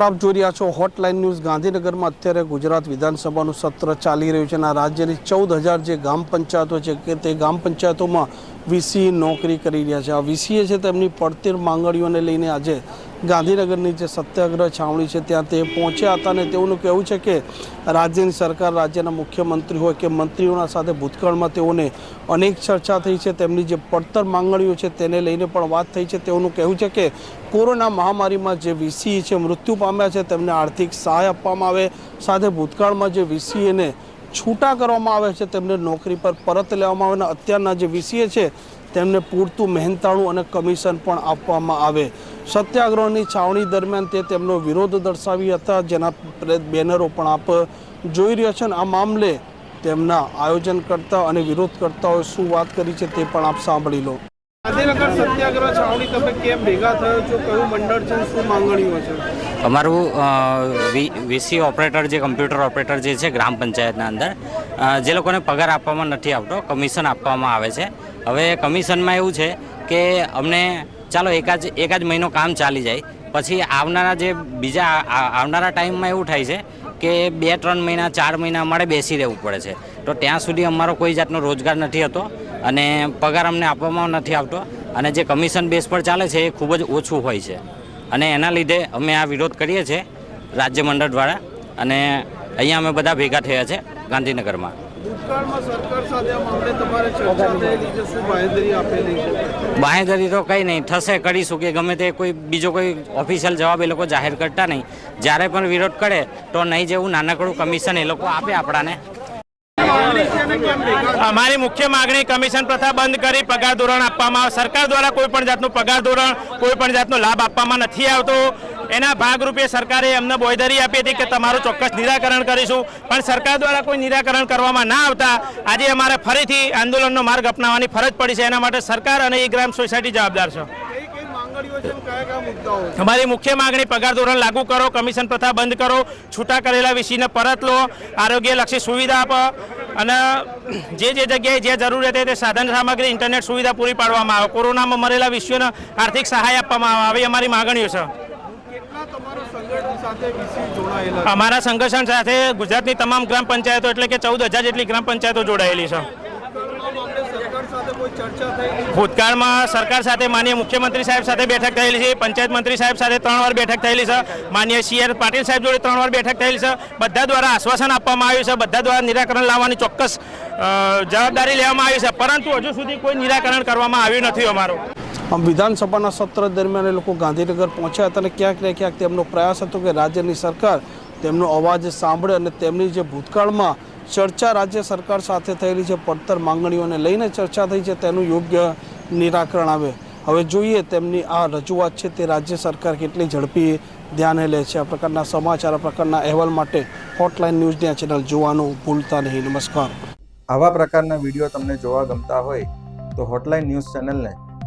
આપ જોઈ રહ્યા છો હોટલાઇન ન્યૂઝ ગાંધીનગરમાં અત્યારે ગુજરાત વિધાનસભાનું સત્ર ચાલી રહ્યું છે અને રાજ્યની ચૌદ હજાર જે ગ્રામ પંચાયતો છે કે તે ગ્રામ પંચાયતોમાં વીસી નોકરી કરી રહ્યા છે. આ વીસીએ છે તેમની પડતર માંગણીઓને લઈને આજે ગાંધીનગરની જે સત્યાગ્રહ છાવણી છે ત્યાં તે પહોંચ્યા હતા અને તેઓનું કહેવું છે કે રાજ્યની સરકાર રાજ્યના મુખ્યમંત્રી હોય કે મંત્રીઓના સાથે ભૂતકાળમાં તેઓને અનેક ચર્ચા થઈ છે, તેમની જે પડતર માંગણીઓ છે તેને લઈને પણ વાત થઈ છે. તેઓનું કહેવું છે કે કોરોના મહામારીમાં જે વીસી છે મૃત્યુ પામ્યા છે તેમને આર્થિક સહાય આપવામાં આવે, સાથે ભૂતકાળમાં જે વીસીએને છૂટા કરવામાં આવે છે તેમને નોકરી પર પરત લેવામાં આવે અને અત્યારના જે વીસીએ છે તેમને પૂરતું મહેનતાણું અને કમિશન પણ આપવામાં આવે. સત્યાગ્રહની છાવણી દરમિયાન તે તેમનો વિરોધ દર્શાવી હતા જેના પ્રે- બેનરો પણ આપ જોઈ રહ્યા છો ને આ મામલે તેમના આયોજનકર્તા અને વિરોધકર્તાઓએ શું વાત કરી છે તે પણ આપ સાંભળી લો. ગાંધીનગર સત્યાગ્રહ છાવણી તમે કેમ ભેગા થયો છો? કયું મંડળ છે? શું માંગણીઓ છે? અમારું વીસી ઓપરેટર જે કમ્પ્યુટર ઓપરેટર જે છે ગ્રામ પંચાયતના અંદર જે લોકોને પગાર આપવામાં નથી આવતો કમિશન આપવામાં આવે છે. હવે કમિશનમાં એવું છે કે અમને ચાલો એકાદ એકાદ મહિનો કામ ચાલી જાય. પછી આવનારા જે બીજા આવનારા ટાઈમમાં એવું થાય છે કે બે, ત્રણ મહિના, ચાર મહિના અમારે બેસી રહેવું પડે છે. તો ત્યાં સુધી અમારો કોઈ જાતનો રોજગાર નથી હતો અને પગાર અમને આપવામાં નથી આવતો અને જે કમિશન બેઝ પર ચાલે છે એ ખૂબ જ ઓછું હોય છે. અને એના લીધે અમે આ વિરોધ કરીએ છીએ રાજ્ય મંડળ દ્વારા અને અહીંયા અમે બધા ભેગા થયા છે ગાંધીનગરમાં. બાંહેધરી તો કંઈ નહીં. થશે કરીશું કે ગમે તે કોઈ બીજો કોઈ ઓફિશિયલ જવાબ એ લોકો જાહેર કરતા નહીં. જ્યારે પણ વિરોધ કરે તો નહીં જેવું નાનકડું કમિશન એ લોકો આપે આપણાને. અમારી મુખ્ય માગણી કમિશન પ્રથા બંધ કરી પગાર ધોરણ આપવામાં આવે. સરકાર દ્વારા કોઈ પણ જાતનું પગાર ધોરણ કોઈ પણ જાતનો લાભ આપવામાં નથી આવતો. એના ભાગરૂપે સરકારે અમને બોયધરી આપી હતી કે તમારું ચોક્કસ નિરાકરણ કરીશું. પણ સરકાર દ્વારા કોઈ નિરાકરણ કરવામાં ના આવતા આજે અમારે ફરીથી આંદોલનનો માર્ગ અપનાવવાની ફરજ પડી છે. એના માટે સરકાર અને એ ગ્રામ સોસાયટી જવાબદાર છે. અમારી મુખ્ય માગણી પગાર ધોરણ લાગુ કરો, કમિશન પ્રથા બંધ કરો, છૂટા કરેલા વિષયને પરત લો, આરોગ્યલક્ષી સુવિધા આપો અને જે જે જગ્યાએ જે જરૂરિયાત તે સાધન સામગ્રી, ઇન્ટરનેટ સુવિધા પૂરી પાડવામાં આવે. કોરોનામાં મરેલા વિશ્વને આર્થિક સહાય આપવામાં આવે, આવી અમારી માગણીઓ છે કેટલા તમારા સંગઠન સાથે વીસી જોડાયેલા છે? અમારા સંગઠન સાથે ગુજરાતની તમામ ગ્રામ પંચાયતો એટલે કે ચૌદ હજાર જેટલી ગ્રામ પંચાયતો જોડાયેલી છે. ભૂતકાળમાં સરકાર સાથે માનીય મુખ્યમંત્રી સાહેબ સાથે બેઠક થયેલી છે પંચાયત મંત્રી સાહેબ સાથે ત્રણ વાર બેઠક થયેલી છે માનીય સી પાટીલ સાહેબ જોડે ત્રણ વાર બેઠક થયેલી છે. બધા દ્વારા આશ્વાસન આપવામાં આવ્યું છે બધા દ્વારા નિરાકરણ લાવવાની ચોક્કસ જવાબદારી લેવામાં આવી છે પરંતુ હજુ સુધી કોઈ નિરાકરણ કરવામાં આવ્યું નથી અમારું. આમ વિધાનસભાના સત્ર દરમિયાન એ લોકો ગાંધીનગર પહોંચ્યા હતા અને ક્યાંક ને ક્યાંક તેમનો પ્રયાસ હતો કે રાજ્યની સરકાર તેમનો અવાજ સાંભળે અને તેમની જે ભૂતકાળમાં ચર્ચા રાજ્ય સરકાર સાથે થયેલી જે પડતર માંગણીઓને લઈને ચર્ચા થઈ છે, તેનું યોગ્ય નિરાકરણ આવે. હવે જોઈએ તેમની આ રજૂઆત છે, તે રાજ્ય સરકાર કેટલી ઝડપી ધ્યાને લે છે. આ પ્રકારના સમાચાર, આ પ્રકારના અહેવાલ માટે હોટલાઇન ન્યૂઝની આ ચેનલ જોવાનું ભૂલતા નહીં. નમસ્કાર. આવા પ્રકારના વીડિયો તમને જોવા ગમતા હોય તો હોટલાઇન ન્યૂઝ ચેનલને